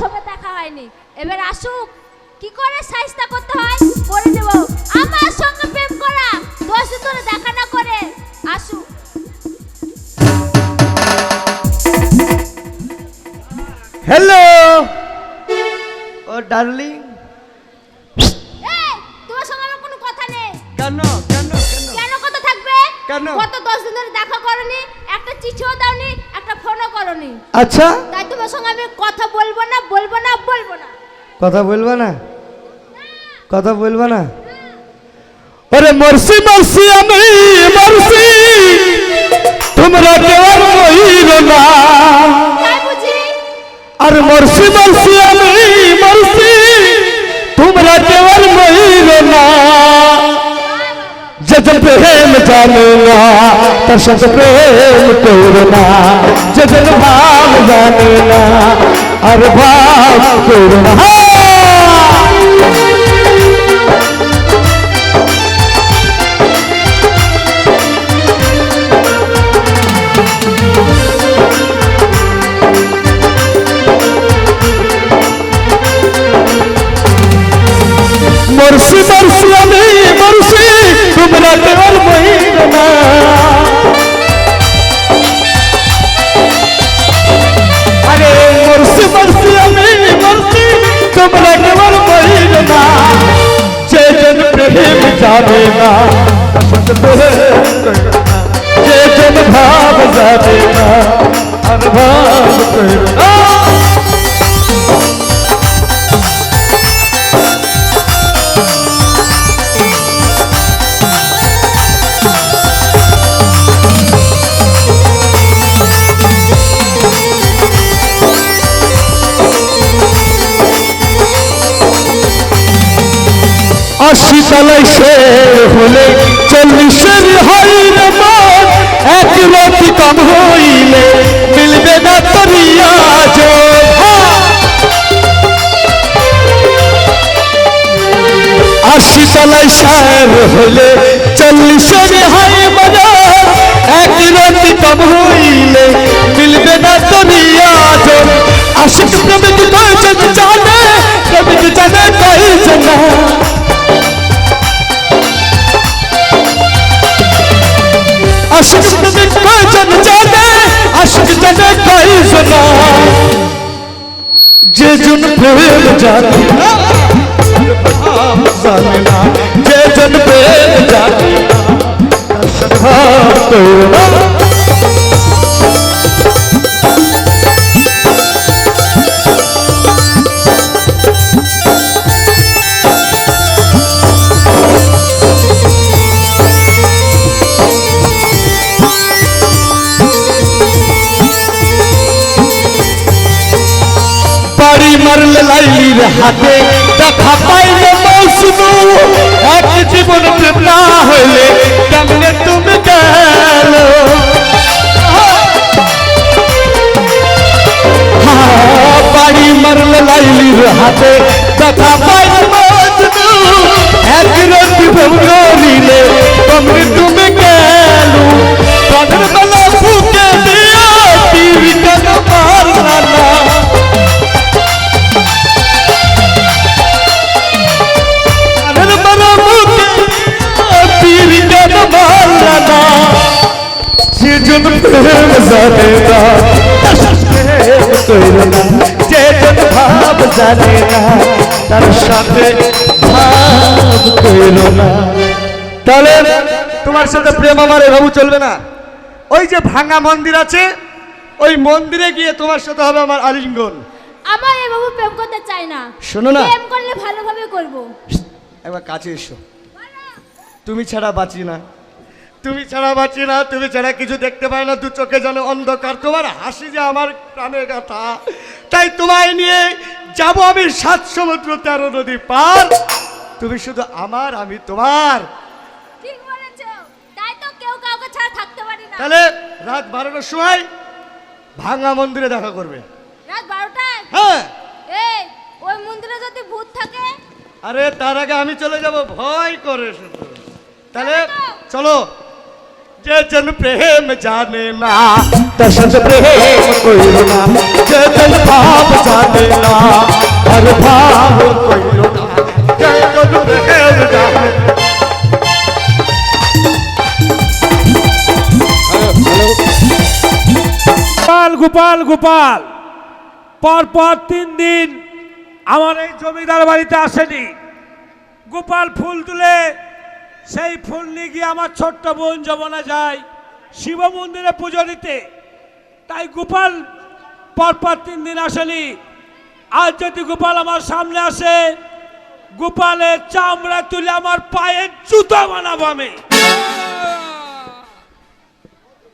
সঙ্গে দেখা হয়নি। এবার আসুক কি করে সাইজটা করতে হয়? করে দেব আমার সঙ্গে প্রেম করা দশ ধরে দেখা না করে। আসুক। হ্যালো ও ডার্লিং তোমার সঙ্গে আমার কোনো কথা নেই। কেন কেন কেন? কেন কথা থাকবে? কেন? গত দশ দিন ধরে দেখা করনি একটা চিঠিও দাওনি একটা ফোনও করনি। আচ্ছা। তাই তোমার সঙ্গে আমি কথা বলব না বলব না বলব না। কথা বলবা না? কথা বলবা না? ওরে মরসি মরসি আমি মরসি। তোমরা দেওয়ার মহিল না। আর মরসি মরসি আমি মরসি। তোমরা দেওয়ার মহিল না। जज प्रेम जानेगा तर सत प्रेम करना जजन भाव जानेगा और भाव करना যাবে না যে জন ভাব যাবে না আর ভাব আশি তলাই সে হলে চল্লিশের হইলে মন, এক রতি কম হইলে মিলবে না তরিয়া আশিক কয়েছেন যে জন প্রেম ভাব জানে না যে জন প্রেম জানে না। বাড়ি মারলে লাইলির হাতে। দেখা পাইলে মৌসুমু এক জীবন না হইলে কেমনে তুমি গেল? হ্যাঁ, বাড়ি মারলে লাইলির হাতে। দেখা পাইলে মৌসুমু এক রাতি প্রেম করিলে কেমনে তুমি গেল? প্রাণের বেলা ফুকে প্রেম জানে না প্রেম কইর না যে জন ভাব জানে না তার সাথে ভাব কইর না তাহলে তোমার সাথে প্রেম আমার এভাবে চলবে না। ওই যে ভাঙা মন্দির আছে ওই মন্দিরে গিয়ে তোমার সাথে হবে আমার আলিঙ্গন। আমার এভাবে প্রেম করতে চাই না। শোনো না। প্রেম করলে ভালোভাবে করব। একবার কাছে এসো। তুমি ছাড়া বাঁচি না। তুমি ছাড়া বাঁচি না তুমি ছাড়া কিছু দেখতে পাই না দু চোখে যেন অন্ধকার। তোমার হাসি যে আমার প্রাণের কথা তাই তোমায় নিয়ে যাব আমি সাত সমুদ্র তেরো নদী পার। তুমি শুধু আমার আমি তোমার। তাহলে রাত বারোটার সময় ভাঙা মন্দিরে দেখা করবে। রাত বারোটায়? হ্যাঁ। ওই মন্দিরে যদি ভূত থাকে? আরে তার আগে আমি চলে যাব। ভয় করে শুধু। তাহলে চলো। যে জন প্রেম জানে না তার সাথে প্রেম কইল না যে দিল ভাব জানে না আর ভাব কইল না যে দিল প্রেম জানে না। গোপাল গোপাল গোপাল পর পর তিন দিন আমার এই জমিদার বাড়িতে আসেনি। গোপাল ফুল তুলে সেই ফুল নিয়ে গিয়ে আমার ছোট্ট বোন যমনা যায় শিব মন্দিরে পুজো দিতে। তাই গোপাল পর পর তিন দিন আসেনি। আজ যদি গোপাল আমার সামনে আসে, গোপালের চামড়া তুলে আমার পায়ের জুতো বানাবো আমি।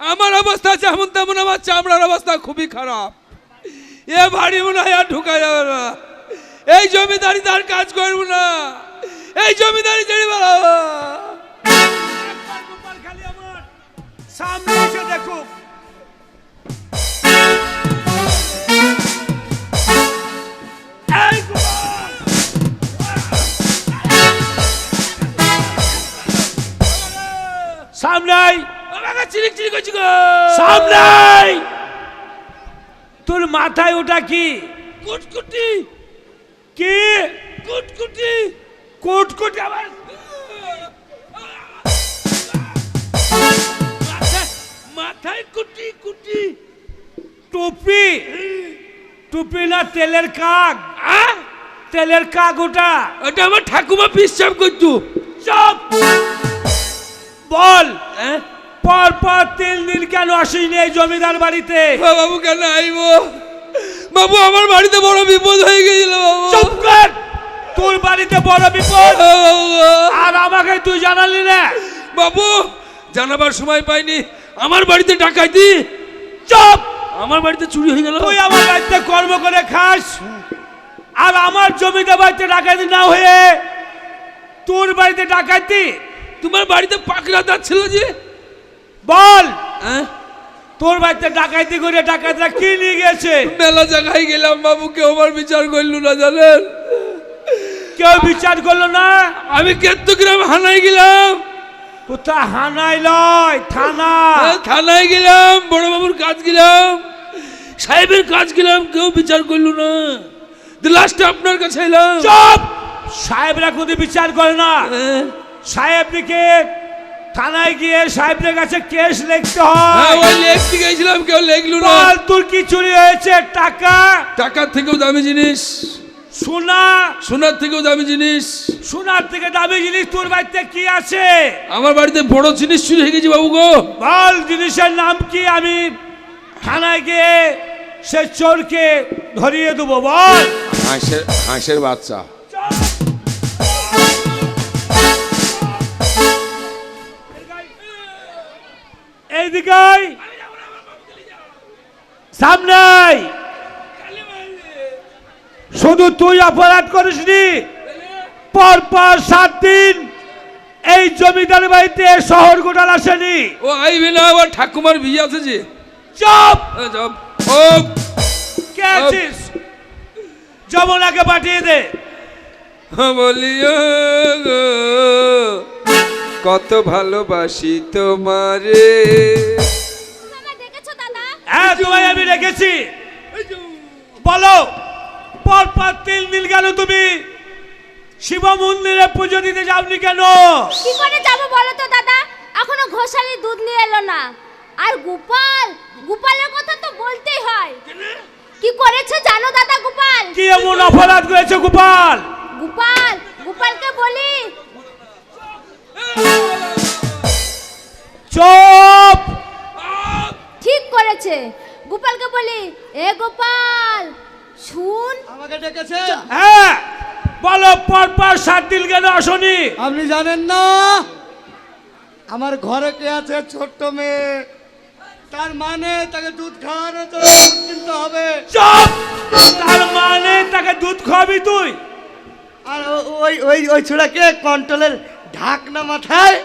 আমার অবস্থা যেমন তেমন, আমার চামড়ার অবস্থা খুবই খারাপ। এ বাড়ি মনে হয় আর ঢুকা যাবে না। এই জমিদারি তার কাজ করব না। এই জমিদারি ছেড়ে বেড়াবো সামনে এসে দেখুক চিরিক চিরিক গো। তোর মাথায় ওটা কি? কুটকুটি। কি? কুটকুটি। কুটকুটি আবার। মাথায়- কুটি কুটি। টুপি। টুপি না তেলের কাক? তেলের কাক ওটা। ওটা আমার ঠাকুমা পিসাব করতো। চপ বল। হ্যাঁ? পর পর তিন দিন কেন আসিনি এই জমিদার বাড়িতে? বাবু কেন আইবো? বাবু আমার বাড়িতে বড় বিপদ হয়ে গেছিল বাবু। চুপ কর। তোর বাড়িতে বড় বিপদ। আর আমাকে তুই জানালি না। বাবু জানাবার সময় পাইনি। আমার বাড়িতে ডাকাইতি চপ। আমার বাড়িতে চুরি হয়ে গেল। তুই আমার বাড়িতে কর্ম করে খাস। আর আমার জমিতে বাড়িতে ডাকাতি না হয়ে তোর বাড়িতে ডাকাতি। তোমার বাড়িতে পাকড়া ছিল যে। বল। হ্যাঁ? তোর বাড়িতে ডাকাতি করে ডাকাতরা কি নিয়ে গেছে মেলা জায়গায় গেলাম বাবু কেউ আমার বিচার করল না জানেন? কেউ বিচার করল না? আমি কেত্তগ্রাম হানায় গেলাম। কোথা হানাই লয়? থানা। হ্যাঁ, থানায় গেলাম বড় বাবুর কাজ গেলাম সাহেবের কাজ গেলাম কেউ বিচার করল না। লাস্টে আপনার কাছে এলাম। চুপ! সাহেবরা কোনো বিচার করে না। হ্যাঁ, সাহেবদিকে থানায় গিয়ে সাহেবদের কাছে কেস লিখতে হ্যাঁ। হয় ওই লেখতে গেছিলাম কেউ লেখলো না। তোর কি চুরি হয়েছে? টাকা? টাকার থেকেও দামি জিনিস। সোনা সোনার থেকেও দামি জিনিস। সোনার থেকে দামি জিনিস তোর বাড়িতে কি আছে? আমার বাড়িতে বড় জিনিস চুরি হয়ে গেছে বাবু গো। বল জিনিসের নাম কি আমি? থানায় গিয়ে সে চোরকে ধরিয়ে দেবো বল। হাঁসের হাঁসের বাচ্চা। এইদিকে। সামনে। শুধু তুই অপরাধ করিসনি। পর পর সাত দিন এই জমিদার বাড়িতে শহর গোটাল আসেনি। ও আইবে না আবার ঠাকুমার বিয়ে আছে যে। চপ। ও কে আছিস? যমুনাকে পাঠিয়ে দে। বলিও গো কত ভালোবাসি তোমারে। হ্যাঁ তোমায় আমি রেখেছি বলো পর পর তিন দিন গেল তুমি। শিব মন্দিরে পুজো দিতে যাওনি কেন? কি করে যাব বলো তো দাদা? এখনও ঘোষালি দুধ নিয়ে এলো না। আর গোপাল গোপালের কথা তো বলতেই হয়। কি করেছে জানো দাদা গোপাল? কি এমন অপরাধ করেছে গোপাল? গোপাল গোপালকে বলি। চুপ! ঠিক করেছে। গোপালকে বলি এ গোপাল শুন। আমাকে ডেকেছেন হ্যাঁ বলো পর পর সাত দিন কেন আসনি? আপনি জানেন না আমার ঘরে কে আছে ছোট্ট মেয়ে? তার মানে তাকে দুধ খাওয়ানো তো কিনতে হবে। চুপ! তার মানে তাকে দুধ খাওয়াবি তুই? আর ওই ওই ওই ছোড়াকে কন্ট্রোলের ঢাকনা মাথায়?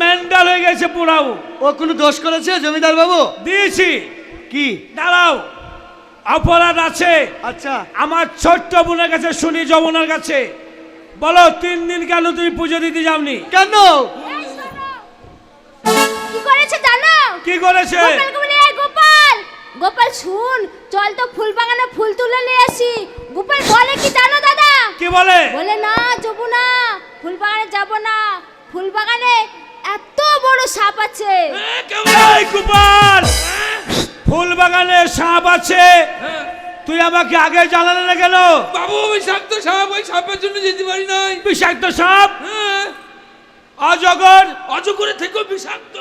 মেন্টাল হয়ে গেছে পুরাও। ও কোনো দোষ করেছে জমিদার বাবু? দিয়েছি। কি? দাঁড়াও। অপরাধ আছে। আচ্ছা। আমার ছোট্ট বোনের কাছে শুনি যমুনার কাছে। বলো তিন দিন কেন তুমি পুজো দিতে যাওনি? কেন? কি করেছে জানো? কি করেছে? গোপাল গোপাল শুন চল তো ফুল বাগানে ফুল তুলে নিয়ে আসি। গোপাল বলে কি জানো দাদা? কি বলে? বলে না যাব না ফুল বাগানে যাব না। ফুল বাগানে এত বড় সাপ আছে। গোপাল! ফুল বাগানে সাপ আছে। হ্যাঁ। তুই আমাকে আগে জানালে না কেন? বাবু বিষাক্ত সাপ ওই সাপের জন্য যেতে পারি নাই। বিষাক্ত সাপ? হ্যাঁ। অজগর? অজগরের থেকেও বিষাক্ত।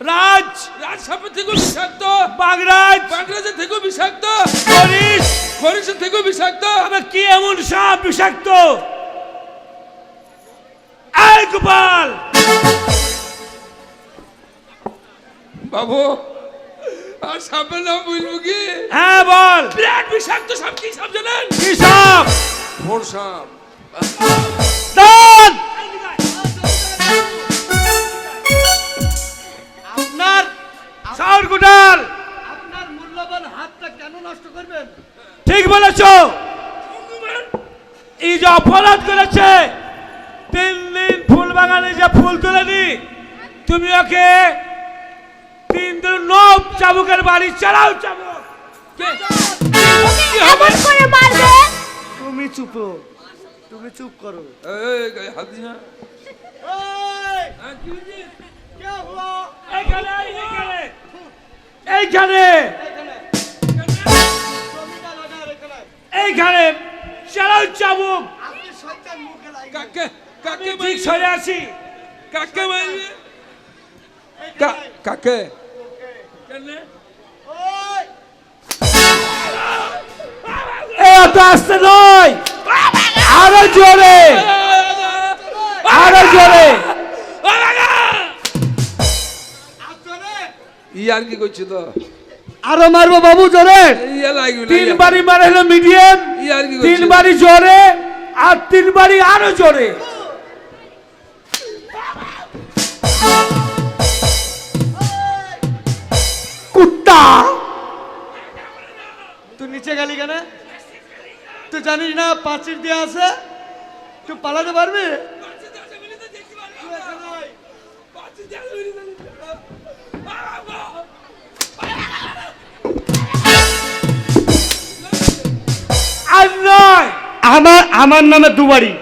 রাজ? রাজ সাপের থেকে বিষাক্ত। বাগরাজ? বাগরাজের থেকেও বিষাক্ত। হরিশ হরিষের থেকে বিষাক্ত। তবে কি এমন সাপ বিষাক্ত? গোপাল! বাবু আর সাপের নাম বলব কি? হ্যাঁ বল। বিরাট বিষাক্ত সাপ কি সাপ জানেন? কি সাপ? ভোর সাপ। দাঁত আপনার সাউর গুটাল আপনার মূল্যবান হাতটা কেন নষ্ট করবেন? ঠিক বলেছ। এই যে অপরাধ করেছে তিন দিন ফুল বাগানে যে ফুল তুলেনি তুমি ওকে তিন দিন নব চাবুকের বাড়ি চালাও চাবুক। তুমি চুপ তুমি চুপ করো। হ্যাঁ, এইখানে। এইখানে। চালাও চাবুক। কাকে কাকে ঠিক সরে আসি কাকে কাকে? কেন? এ অত আসতে নয়। আরও জোরে। আরও জোরে। আপনারে ই আর কি করছ তো? আরও মারবো বাবু জোরে। বাড়ি মারে হলো মিডিয়াম। ই আর কি তিন বাড়ি জোরে আর তিন বাড়ি আরও জোরে। কুত্তা তুই নিচে গেলি কেন তুই জানিস না পাঁচির দিয়ে আছে তুই পালাতে পারবি আমার আমার নামে দুবারি।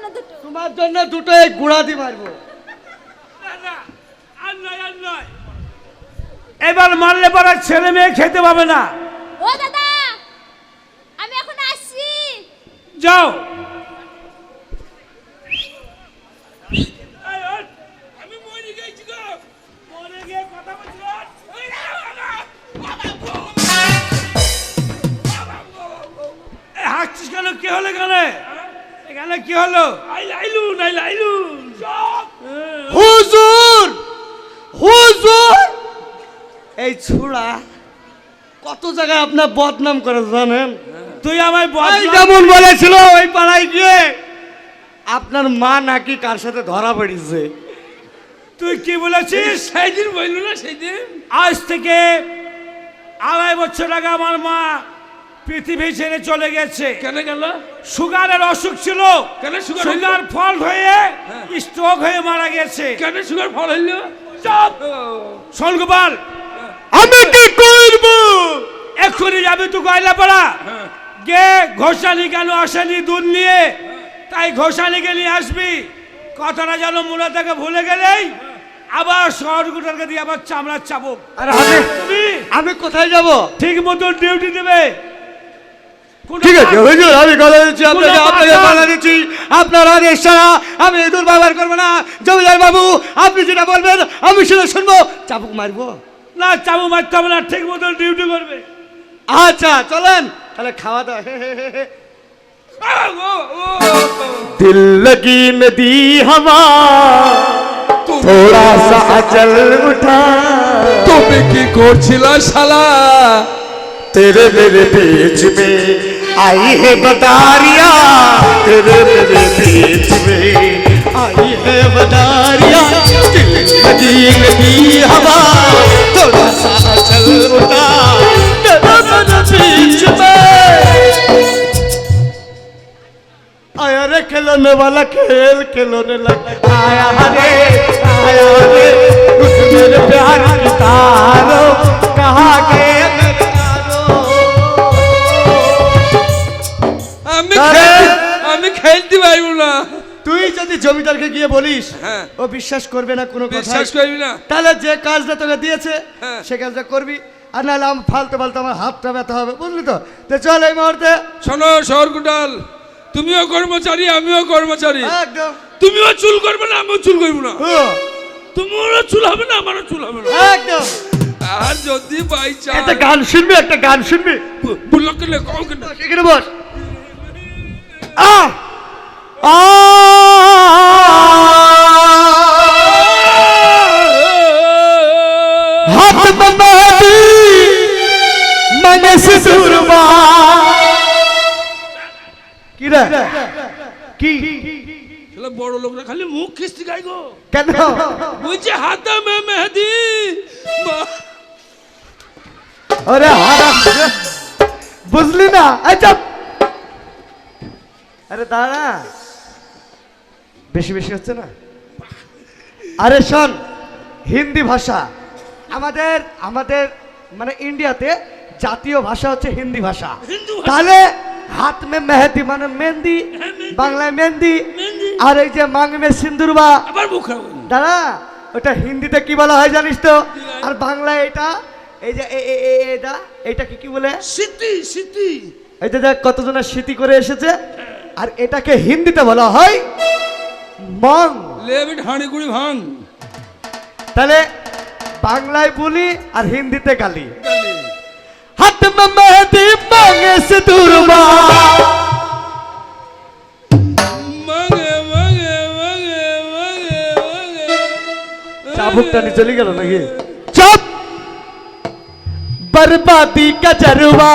জন্য দুটো। তোমার জন্য দুটো এই গুড়া দিয়ে মারবো। না, না, আর নয়, আর নয়। এবার মারলে পরে ছেলে মেয়ে খেতে পাবে না। ও দাদা আমি এখন আসছি। যাও। হাঁকছিস কেন? কি হলো এখানে? এখানে কি হলো? আই লাইলু নাই লাইলু চুপ! হুজুর হুজুর। এই ছুড়া কত জায়গায় আপনার বদনাম করে জানেন? তুই আমায় যেমন বলেছিল ওই পাড়ায় গিয়ে আপনার মা নাকি কার সাথে ধরা পড়েছে? তুই কি বলেছিস? সেই দিন বলল না সেই দিন আজ থেকে আড়াই বছর আগে আমার মা পৃথিবী ছেড়ে চলে গেছে। কেন গেল? সুগারের অসুখ ছিল। কেন সুগার সুগার ফল হয়ে স্ট্রোক হয়ে মারা গেছে। কেন সুগার ফল হইল? চুপ! শোন গোপাল আমি কি করব? এক্ষুনি যাবি তুই গয়লা পাড়া হ্যাঁ। গে ঘোষালি কেন আসেনি দুধ নিয়ে? তাই ঘোষালিকে নিয়ে আসবি। কথাটা যেন মূলা থেকে ভুলে গেলেই আবার শহরগুটাকে দিয়ে আবার চামড়ার চাবুক। আর আমি আমি কোথায় যাব? ঠিক মতো ডিউটি দেবে। ঠিক আছে কাজ- হুজুর আমি কথা দিচ্ছি আপনাকে কোনো আপনাকে কথা- কথা দিচ্ছি আপনার আদেশ ছাড়া আমি দুর্ব্যবহার করবো না জমিদার বাবু আপনি যেটা বলবেন আমি সেটা শুনবো চাবুক মারবো না চাবু মারতে হবে না ঠিক মতো ডিউটি করবে আচ্ছা চলেন তাহলে খাওয়া দাওয়া হে, হে, হে, হে। আ, ও, ও, दिल लगी नदी हवा তুমি- थोड़ा सा अचल उठा তুমি কি করছিলা শালা तेरे मेरे बीच में आई है बदारिया। तेरे मेरे बीच में आई है बदारिया। दिल लगी नदी हवा, थोड़ा सा अचल उठा। तेरे मेरे बीच में। आया खिलौने वाला खेल, खिलौने लगा आया रे आया रे। उस मेरे प्यार की तारो জমিদারকে গিয়ে বলিস হ্যাঁ। ও বিশ্বাস করবে না কোনো কথা বিশ্বাস করবি না। তাহলে যে কাজটা তোকে দিয়েছে হ্যাঁ। সে কাজটা করবি। আর নাহলে আমি ফালতে ফালতে আমার হাতটা ব্যথা হবে বুঝলি তো? তো চল এই মুহূর্তে। শোনো শহর কুটাল তুমিও কর্মচারী আমিও কর্মচারী। একদম। তুমিও চুল করবে না আমিও চুল করব না। হুঁ, তোমারও চুল হবে না আমারও চুল হবে না। একদম। আর যদি বাই একটা গান শুনবি একটা গান শুনবি। বুলক কেলে কও কেলে সেখানে বস আ আ হাত বাঁধি মানে সিঁদুরবা কি রে কি শালা বড় লোকরা খালি মুখ খিস্তি গাই গো কেন বুঝছে হাতে মে মেহেদি মা- আরে হারাম বুঝলি না আচ্ছা আরে দাঁড়া বেশি বেশি হচ্ছে না? আরে শোন হিন্দি ভাষা। আমাদের আমাদের মানে ইন্ডিয়াতে জাতীয় ভাষা হচ্ছে হিন্দি ভাষা। তাহলে হাত মে মেহেদি মানে মেহেন্দি বাংলায় মেহেন্দি। আর এই যে মাং মে সিন্দুরবা। আবার মুখ খারাপ হয়ে গেল। দাদা ওটা হিন্দিতে কি বলা হয় জানিস তো? আর বাংলায় এটা এই যে এ- এ- এ- এটা এটা কি কি বলে? সিদ্ধি সিদ্ধি এই যে দেখ কতজনের স্মৃতি করে এসেছে। আর এটাকে হিন্দিতে বলা হয় মং লেবিট হাঁড়ি গুড়ি ভাঙ তাহলে বাংলায় বলি আর হিন্দিতে গালি গালি। হাত মে মেহেদি মাঙে সে দুর্বা মাগে মাগে মাগে মাগে মাগে চাবুকটা নিয়ে চলে গেল নাকি চুপ बर्बादी का जरवा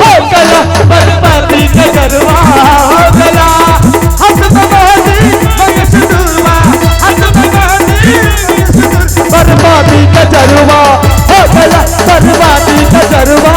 हो गया बर्बादी का जरवा हो गया बर्बादी का जरवा हो भला बर्बादी का जरवा